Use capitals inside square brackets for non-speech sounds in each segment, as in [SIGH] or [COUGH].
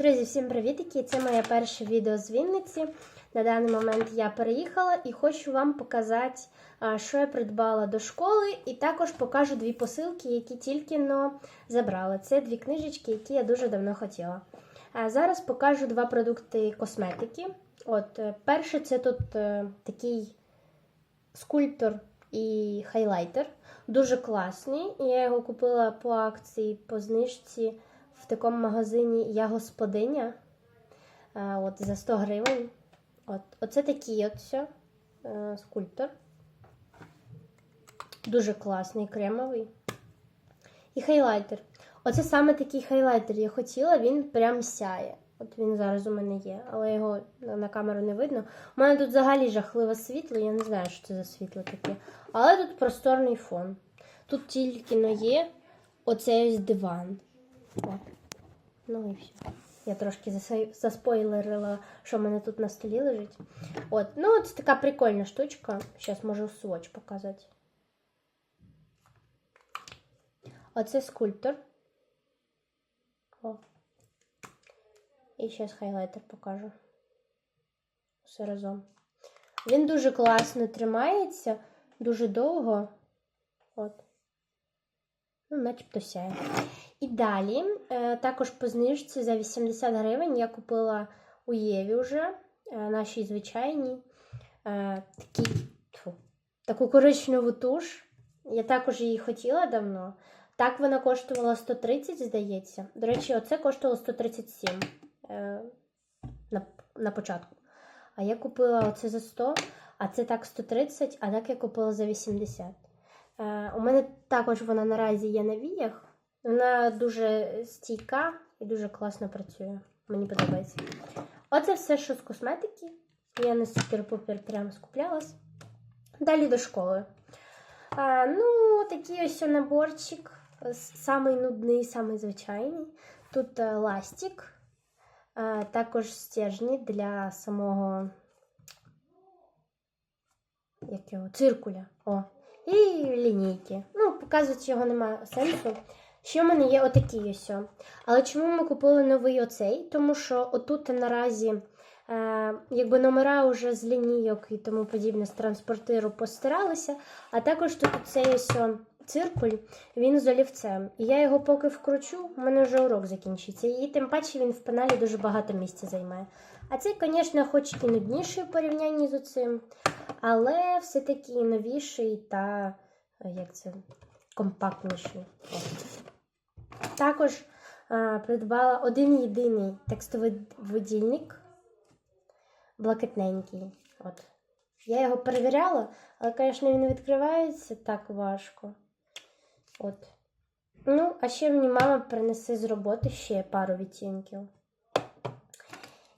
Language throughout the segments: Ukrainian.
Друзі, всім привітики! Це моє перше відео з Вінниці. На даний момент я переїхала і хочу вам показати, що я придбала до школи, і також покажу дві посилки, які тільки но забрала. Це дві книжечки, які я дуже давно хотіла. Зараз покажу два продукти косметики. От, е, перше, це тут е, такий скульптор і хайлайтер. Дуже класний. Я його купила по акції, по знижці в такому магазині Я господиня. А, от, за 100 гривень. От, оце такий от все, е, скульптор. Дуже класний, кремовий. І хайлайтер. Оце саме такий хайлайтер я хотіла, він прям сяє. От він зараз у мене є, але його на камеру не видно. У мене тут взагалі жахливе світло, я не знаю, що це за світло таке. Але тут просторний фон. Тут тільки но є оцей ось диван. От. Ну і все. Я трошки заспойлерила, що в мене тут на столі лежить. От, ну це така прикольна штучка. Зараз можу своч показати. Оце скульптор. О. І зараз хайлайтер покажу. Все разом. Він дуже класно тримається, дуже довго. От. Ну, начебто сяє. І далі, е, також по знижці за 80 гривень я купила у Єві вже е, нашій звичайній е, такі, тьфу, таку коричневу туш. Я також її хотіла давно. Так вона коштувала 130, здається. До речі, оце коштувало 137 е, на, на початку. А я купила оце за 100, а це так 130, а так я купила за 80. Е, у мене також вона наразі є на віях. Вона дуже стійка і дуже класно працює. Мені подобається. Оце все, що з косметики. Я не супер-пупер прям скуплялась. Далі до школи. А, ну, такий ось наборчик. Самий нудний, самий звичайний. Тут е, ластик, а, також стержні для самого як його, циркуля. О. І лінійки. Ну, показувати його немає сенсу. Ще в мене є отакий ось. Але чому ми купили новий оцей? Тому що отут наразі е, якби номера вже з лінійок і тому подібне з транспортиру постиралися, а також тут цей ось циркуль, він з олівцем. І я його поки вкручу, у мене вже урок закінчиться. І тим паче він в пеналі дуже багато місця займає. А цей, звісно, хоч і нудніший в порівнянні з оцим, але все-таки новіший та як це, компактніший. Також а, придбала один єдиний текстовий видільник блакитненький. От. Я його перевіряла, але, звісно, він відкривається так важко. От. Ну, а ще мені мама принесе з роботи ще пару відтінків.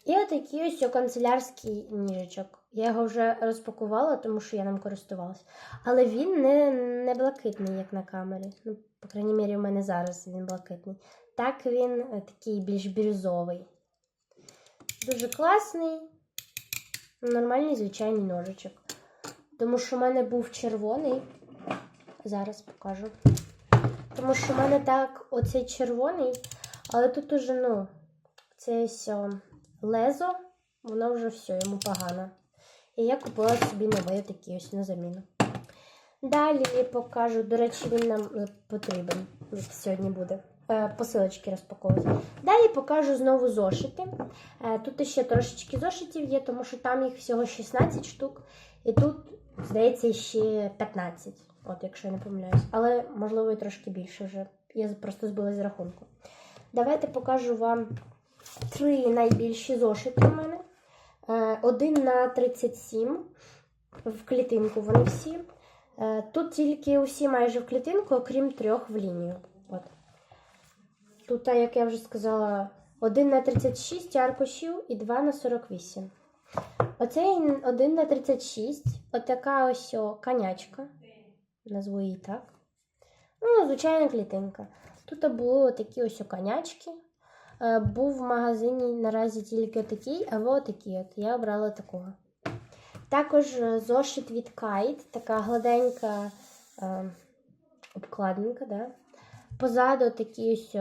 І отакий ось канцелярський ніжечок. Я його вже розпакувала, тому що я ним користувалась. Але він не, не блакитний, як на камері. Ну, по крайній мірі, у мене зараз він блакитний. Так він е, такий більш бірюзовий. Дуже класний, нормальний звичайний ножичок. Тому що в мене був червоний. Зараз покажу. Тому що в мене так оцей червоний, але тут уже, ну, це лезо, воно вже все, йому погано. І я купила собі новий такий ось на заміну. Далі покажу, до речі, він нам е, потрібен сьогодні буде. Е, Посилочки розпаковувати. Далі покажу знову зошити. Е, Тут ще трошечки зошитів є, тому що там їх всього 16 штук. І тут, здається, ще 15, от якщо я не помиляюсь. Але, можливо, і трошки більше вже. Я просто збила з рахунку. Давайте покажу вам три найбільші зошити у мене. Е, Один на 37 в клітинку вони всі. Е, Тут тільки усі майже в клітинку, окрім трьох в лінію. От. Тут, як я вже сказала, 1 на 36 аркушів і 2 на 48. Оцей 1 на 36, отака ось конячка. Назву її так. Ну, звичайна клітинка. Тут були такі ось конячки. Е, Був в магазині наразі тільки отакий, а ви отакий от. Я обрала такого. Також е, зошит від Kite, така гладенька е, обкладинка. Да? Позаду такі ось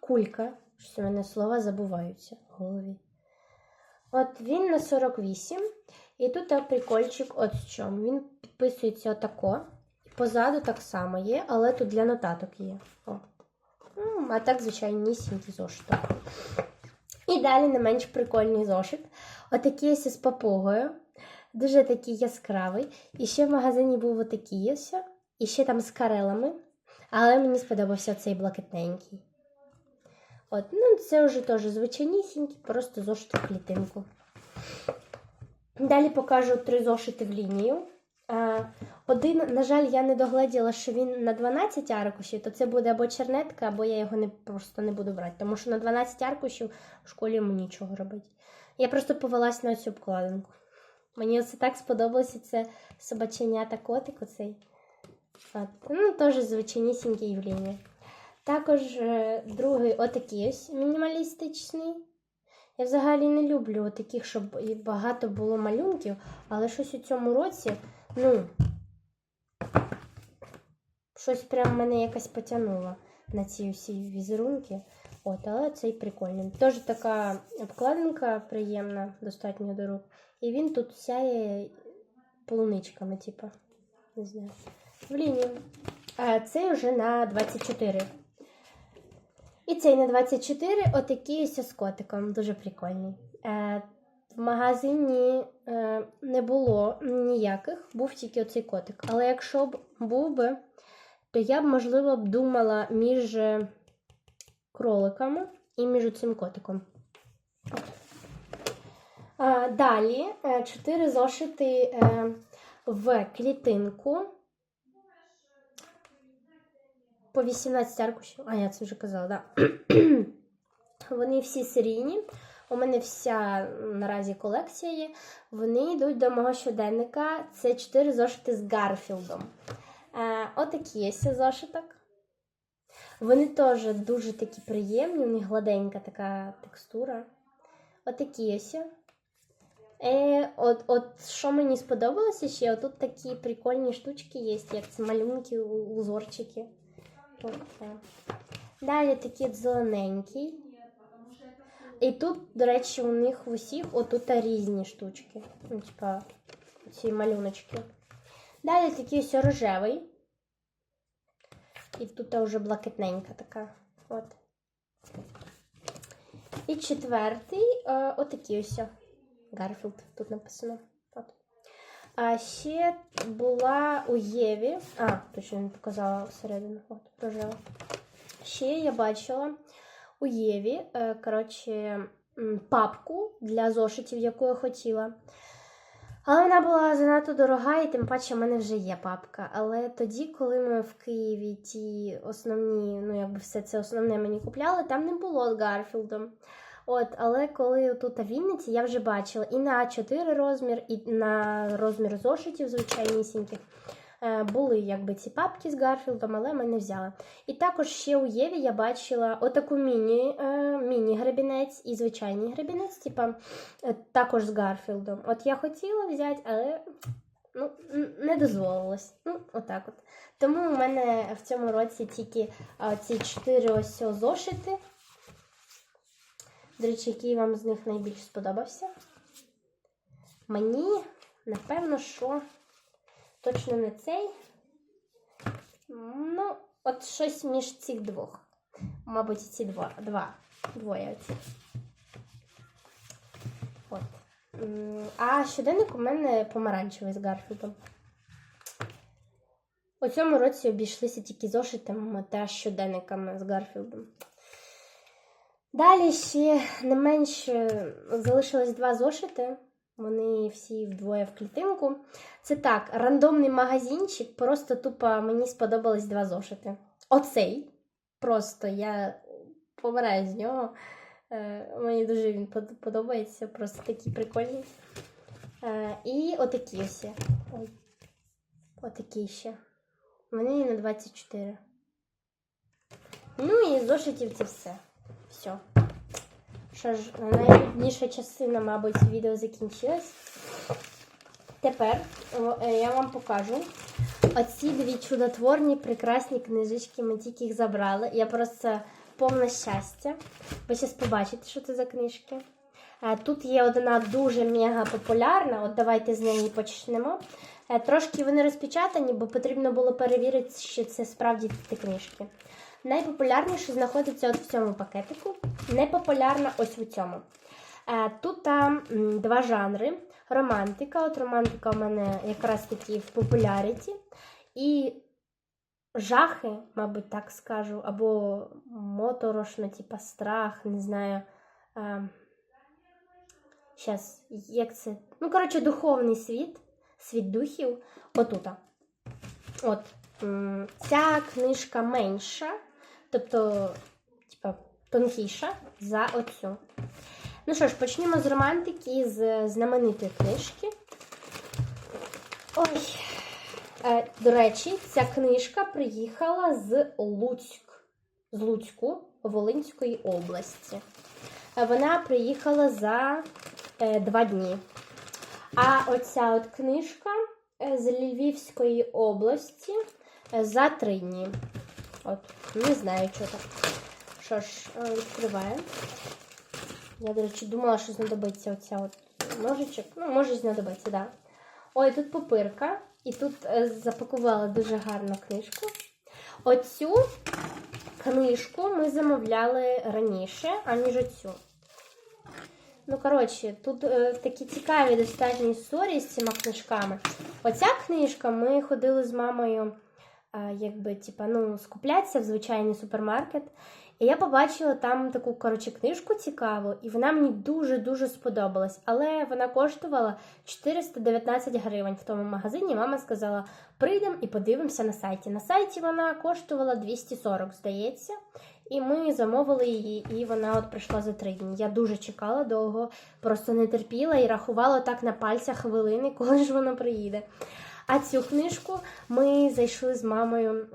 кулька Щось у мене слова забуваються в голові. От він на 48. І тут прикольчик от в чому. Він підписується отако. Позаду так само є, але тут для нотаток є. О. М, А так, звичайнісінький зошит. І далі не менш прикольний зошит. Отакий ось з папугою. Дуже такий яскравий. І ще в магазині був отакий ось. І ще там з карелами. Але мені сподобався цей блакитненький. От, ну це вже теж звичайнісінький, просто зошит в клітинку. Далі покажу три зошити в лінію. Е, Один, на жаль, я не догледіла, що він на 12 аркушів, то це буде або чернетка, або я його не, просто не буду брати. Тому що на 12 аркушів в школі йому нічого робити. Я просто повелась на цю обкладинку. Мені оце так сподобалося це собаченята котик оцей. От. Ну, теж звичайнісінький в лінії. Також е, другий отакий ось мінімалістичний. Я взагалі не люблю таких, щоб багато було малюнків, але щось у цьому році, ну, щось прям мене якось потягнуло на ці всі візерунки. От, але цей прикольний. Теж така обкладинка приємна, достатньо до рук. І він тут сяє полуничками, типу. Не знаю. В лінію. А цей вже на 24. І цей на 24, отакий ось з котиком, дуже прикольний. В магазині е, не було ніяких, був тільки оцей котик. Але якщо б був би, то я б, можливо, б думала між е, кроликами і між цим котиком. Е, далі чотири зошити е, в клітинку. По 18 аркушів. А, я це вже казала, так. Да. [CLEARS THROAT] Вони всі серійні. У мене вся наразі колекція є. Вони йдуть до мого щоденника. Це 4 зошити з Гарфілдом. Е, отакі є зошиток. Вони теж дуже такі приємні, у них гладенька така текстура. Отакі ось. Е, от, от що мені сподобалося ще, отут такі прикольні штучки є, як це малюнки, узорчики. Далі такий зелененький. І тут, до речі, у них в усіх отут різні штучки. Ну, типа, ці малюночки. Далі такий ось рожевий. І тут вже блакитненька така. От. І четвертий, е, отакий ось. Гарфілд тут написано. От. А ще була у Єві. А, точно не показала всередину. От, рожева. Ще я бачила у Єві, е, коротше, папку для зошитів, яку я хотіла. Але вона була занадто дорога, і тим паче в мене вже є папка. Але тоді, коли ми в Києві ті основні, ну якби все це основне мені купляли, там не було з Гарфілдом. От, але коли тут Вінниці я вже бачила і на А4 розмір, і на розмір зошитів звичайнісіньких. Е, Були якби ці папки з Гарфілдом, але ми не взяли. І також ще у Єві я бачила отаку міні, е, міні-гребінець і звичайний гребінець, типа е, також з Гарфілдом. От я хотіла взяти, але ну, не дозволилось. Ну, отак от. Тому у мене в цьому році тільки ці чотири ось зошити. До речі, який вам з них найбільше сподобався? Мені, напевно, що точно не цей. Ну, от щось між цих двох. Мабуть, ці два. два. Двоє оці. От. А щоденник у мене помаранчевий з Гарфілдом. У цьому році обійшлися тільки зошитами та щоденниками з Гарфілдом. Далі ще не менше залишилось два зошити. Вони всі вдвоє в клітинку. Це так, рандомний магазинчик, просто тупо мені сподобались два зошити. Оцей. Просто я помираю з нього. Е, мені дуже він подобається, просто такий прикольний. Е, і отакі. Ой. Отакі ще. Вони на 24. Ну і зошитів це все. Все. Що ж, найбільша частина, мабуть, відео закінчилась. Тепер е, я вам покажу оці дві чудотворні прекрасні книжечки. Ми тільки їх забрали. Я просто повне щастя. Ви зараз побачите, що це за книжки. Е, Тут є одна дуже мега популярна. От давайте з неї почнемо. Е, Трошки вони розпечатані, бо потрібно було перевірити, що це справді ті книжки. Найпопулярніше знаходиться от в цьому пакетику. Непопулярна ось у цьому. Е, Тут там два жанри: романтика. От романтика у мене якраз таки в популяріті. І жахи, мабуть, так скажу, або моторошно, типа страх, не знаю. Е, Щас, як це? Ну, коротше, духовний світ, світ духів. Отута. От. Ця книжка менша, тобто, типа, тонкіша за оцю. Ну що ж, почнімо з романтики, з знаменитої книжки. Ой. Е, до речі, ця книжка приїхала з Луцьк, з Луцьку, Волинської області. Е, Вона приїхала за е, два дні. А оця от книжка е, з Львівської області е, за три дні. От, не знаю, що так. Що ж, відкриваємо. Я, до речі, думала, що знадобиться оця от ножичок. Ну, може знадобиться, так. Да. Ой, тут попирка. І тут е, запакувала дуже гарну книжку. Оцю книжку ми замовляли раніше, аніж оцю. Ну, коротше, тут е, такі цікаві достатньо історії з цими книжками. Оця книжка ми ходили з мамою, якби, типа, ну, скуплятися в звичайний супермаркет. І я побачила там таку коротше, книжку цікаву, і вона мені дуже-дуже сподобалась. Але вона коштувала 419 гривень в тому магазині. Мама сказала: прийдемо і подивимося на сайті. На сайті вона коштувала 240, здається. І ми замовили її, і вона от прийшла за три дні. Я дуже чекала довго, просто не терпіла і рахувала так на пальцях хвилини, [LAUGHS] коли ж вона приїде. А цю книжку ми зайшли з мамою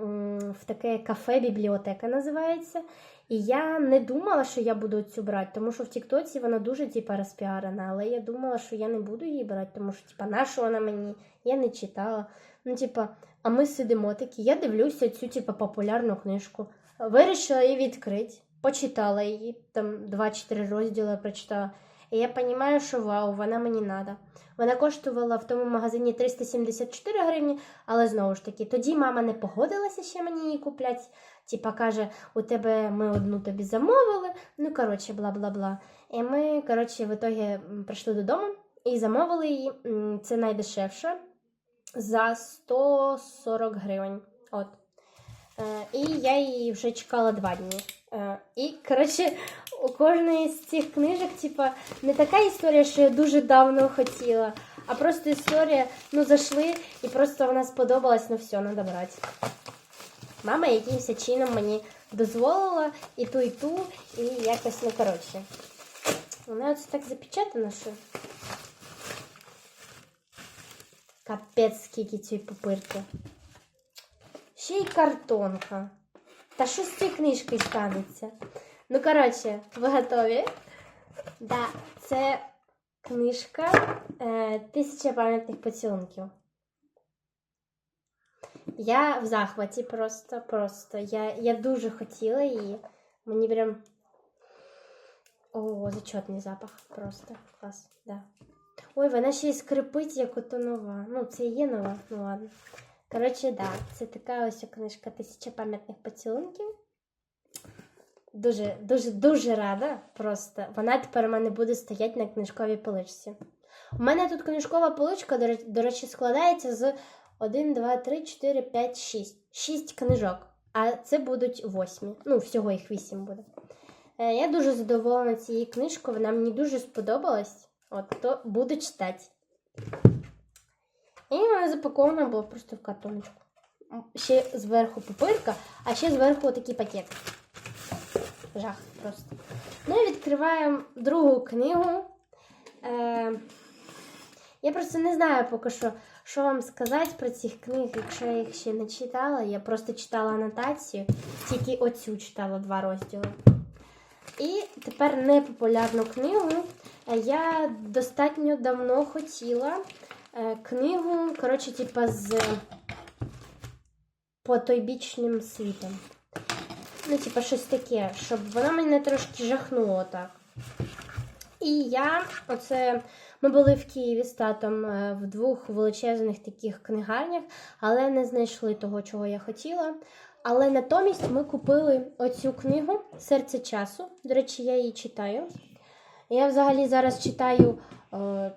в таке кафе, бібліотека називається. І я не думала, що я буду цю брати, тому що в Тіктоці вона дуже типа розпіарена, але я думала, що я не буду її брати, тому що типа на що вона мені? Я не читала. Ну, типа, а ми сидимо такі. Я дивлюся цю типа популярну книжку. Вирішила її відкрити, почитала її, там 2-4 розділи прочитала. І я розумію, що вау, вона мені треба. Вона коштувала в тому магазині 374 гривні, але знову ж таки, тоді мама не погодилася ще мені її купляти. Типа каже, у тебе ми одну тобі замовили. Ну, коротше, бла бла бла. І ми, коротше, в ітогі прийшли додому і замовили її. Це найдешевше за 140 гривень. От. Е, І я її вже чекала два дні. Е, І, коротше, у кожної з цих книжок, типа, не така історія, що я дуже давно хотіла, а просто історія, ну, зайшли, і просто вона сподобалась, ну все, треба брати. Мама якимось чином мені дозволила і ту, і ту, і якось, ну, коротше. Вона ось так запечатана, що. Капець, скільки цієї пупирки. Ще й картонка. Та що з цією книжкою станеться? Ну, коротше, ви готові? Да, це книжка е, Тисяча пам'ятних поцілунків. Я в захваті просто, просто. Я, я дуже хотіла її. Мені прям. О, зачетний запах. Просто клас, да. Ой, вона ще й скрипить, як ото нова. Ну, це і є нова, ну ладно. Коротше, да, це така ось книжка Тисяча пам'ятних поцілунків. Дуже, дуже, дуже рада. Просто вона тепер у мене буде стояти на книжковій поличці. У мене тут книжкова поличка, до речі, складається з 1, 2, 3, 4, 5, 6. 6 книжок. А це будуть 8. Ну, всього їх 8 буде. Е, Я дуже задоволена цією книжкою, вона мені дуже сподобалась. От, то буду читати. І вона запакована була просто в картоночку. Ще зверху пупирка, а ще зверху такий пакет. Жах просто. Ну і відкриваємо другу книгу. Е, я просто не знаю поки що, що вам сказати про ці книги, якщо я їх ще не читала. Я просто читала анотацію, тільки оцю читала два розділи. І тепер непопулярну книгу. Е, Я достатньо давно хотіла книгу, коротше, типа з потойбічним світом. Ну, типа, щось таке, щоб воно мене трошки жахнуло так. І я, оце, ми були в Києві з татом е, в двох величезних таких книгарнях, але не знайшли того, чого я хотіла. Але натомість ми купили оцю книгу Серце часу. До речі, я її читаю. Я взагалі зараз читаю е,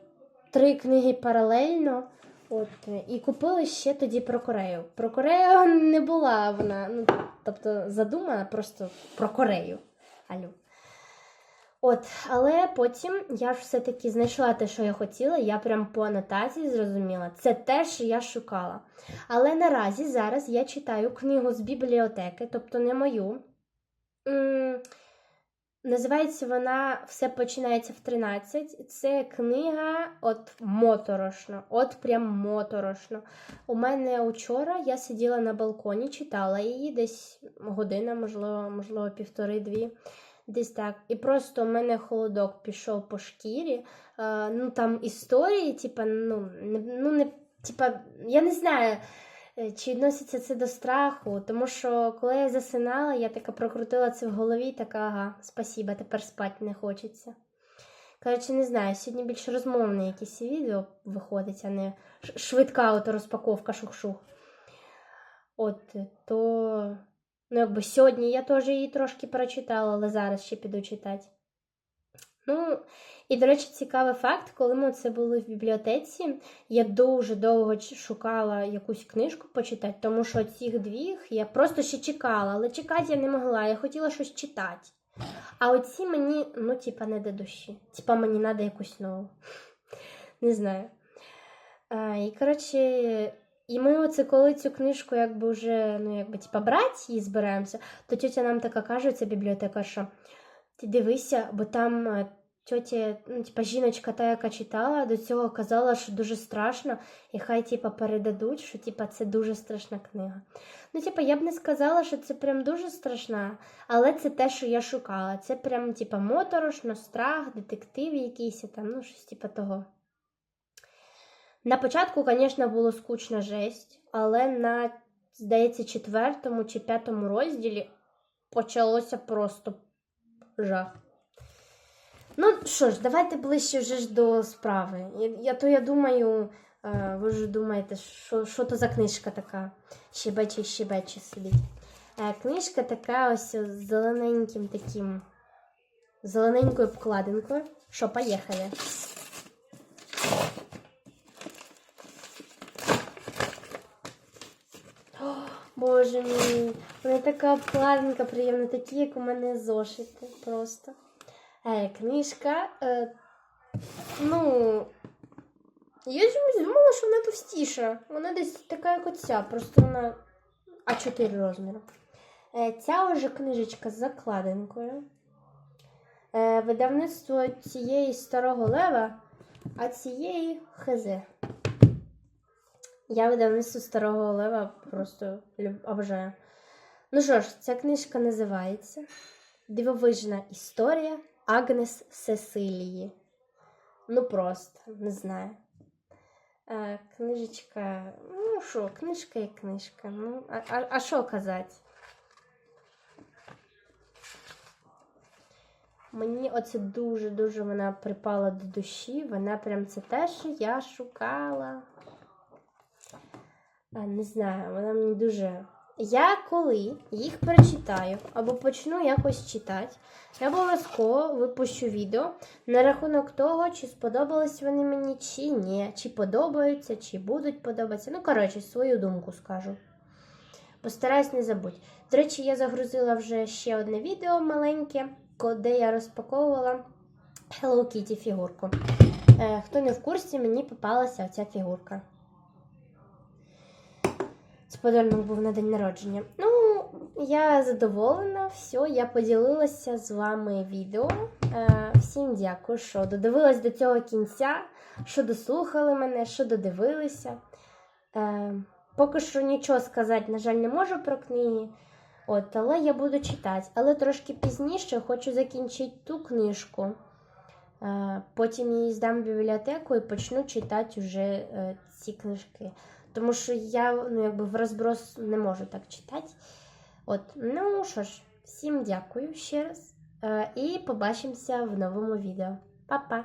три книги паралельно. От, і купили ще тоді про Корею. Про Корею [LAUGHS] не була вона, ну, тобто задумана просто про Корею. Алло. От, але потім я ж все-таки знайшла те, що я хотіла. Я прям по анотації зрозуміла. Це те, що я шукала. Але наразі зараз я читаю книгу з бібліотеки, тобто не мою. М, Називається вона Все починається в 13. Це книга от моторошно, от прям моторошно. У мене вчора я сиділа на балконі, читала її десь година, можливо, можливо, півтори-дві. Десь так. І просто у мене холодок пішов по шкірі. Е, ну там історії, типа, ну, ну не, типа, я не знаю. Е, Чи відноситься це до страху? Тому що коли я засинала, я така прокрутила це в голові, така, ага, спасіба, тепер спати не хочеться. Коротше, не знаю, сьогодні більш розмовне якісь відео виходить, а не швидка ото розпаковка шух-шух. От, то, ну, якби сьогодні я теж її трошки прочитала, але зараз ще піду читати. Ну, і, до речі, цікавий факт, коли ми це були в бібліотеці, я дуже довго шукала якусь книжку почитати, тому що цих двіх я просто ще чекала, але чекати я не могла, я хотіла щось читати. А оці мені, ну, типа, не до душі. Типа, мені треба якусь нову. Не знаю. А, і, коротше, і ми оце коли цю книжку якби вже, ну, якби, типа, брати її збираємося, то тетя нам така каже, ця бібліотека, що ти дивися, бо там е, тьотя, ну, типа, жіночка та, яка читала, до цього казала, що дуже страшно, і хай, типа, передадуть, що типа, це дуже страшна книга. Ну, типа, я б не сказала, що це прям дуже страшна, але це те, що я шукала. Це прям, типа, моторошно, страх, детектив якийсь там, ну, щось типа того. На початку, звісно, було скучно жесть, але на, здається, четвертому чи п'ятому розділі почалося просто жах. Ну що ж, давайте ближче вже ж до справи. Я, я то я думаю, е, ви ж думаєте, що, що то за книжка така? Щебече, щебече собі. Е, книжка така ось з зелененьким таким, зелененькою обкладинкою. Що, поїхали. О, Боже мій, мене така обкладинка приємна, такі, як у мене зошити просто. Е, книжка. Е, ну. Я чомусь думала, що вона товстіша. Вона десь така, як оця, просто вона А4 розміру. Е, ця вже книжечка з закладинкою. Е, видавництво цієї старого лева, а цієї хз. Я видавництво старого лева просто люб... обожаю. Ну що ж, ця книжка називається Дивовижна історія Агнес Сесилії. Ну просто, не знаю. Е, книжечка, ну що, книжка і книжка. Ну, а, а, а що казати? Мені оце дуже-дуже вона припала до душі. Вона прям це те, що я шукала. Не знаю, вона мені дуже. Я коли їх прочитаю або почну якось читати, я обов'язково випущу відео на рахунок того, чи сподобались вони мені, чи ні, чи подобаються, чи будуть подобатися. Ну, коротше, свою думку скажу. Постараюсь не забудь. До речі, я загрузила вже ще одне відео маленьке, де я розпаковувала Hello Kitty фігурку. Е, хто не в курсі, мені попалася ця фігурка. Це був на день народження. Ну, я задоволена, все, я поділилася з вами відео. Е, всім дякую, що додивились до цього кінця, що дослухали мене, що додивилися. Е, поки що нічого сказати, на жаль, не можу про книги. От, але я буду читати. Але трошки пізніше хочу закінчити ту книжку. Е, потім її здам в бібліотеку і почну читати вже ці книжки. Тому що я ну, якби в розброс не можу так читати. От, ну що ж, Всім дякую ще раз. Е, І побачимося в новому відео. Па-па!